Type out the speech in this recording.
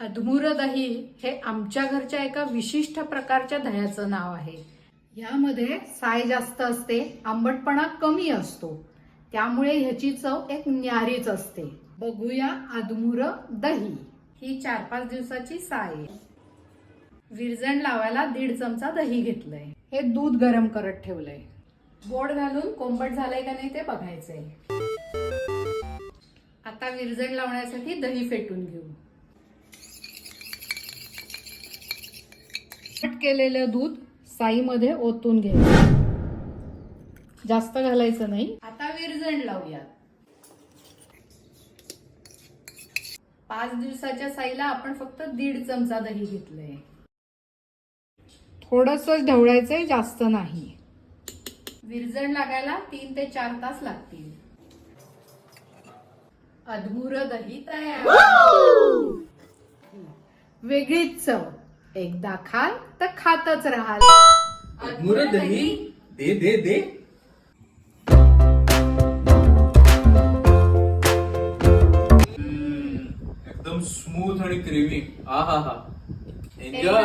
अधमुर दही हे आमच्या घरच्या एका विशिष्ट प्रकारच्या दह्याचं नाव आहे. यामध्ये साय जास्त असते आंबटपणा कमी असतो. त्यामुळे ह्याची चव एक न्यारीच असते. बघूया अधमुर दही ही चार पाच दिवसाची साय आहे. विरजण लावायला दीड चमचा दही घेतलंय. हे दूध गरम करत ठेवलंय. गोड घालून कोंबट झालंय का नाही ते बघायचंय. आता विरजण लावण्यासाठी दही फेटून घेऊ. कट केलेलं दूध साईमध्ये ओतून घ्यायचं. जास्त घालायचं नाही. आता विरजण लावूया पाच दिवसाच्या साईला आपण फक्त दीड चमचा दही घेतलंय. थोडस ढवळायचंय जास्त नाही. विरजण लागायला तीन ते चार तास लागतील. अधमुर दही तयार. वेगळीच चव. एकदा खाल तर खातच राहाल. अधमुर दही दे दे. दे एकदम स्मूथ आणि क्रीमी आ हा हा एन्जॉय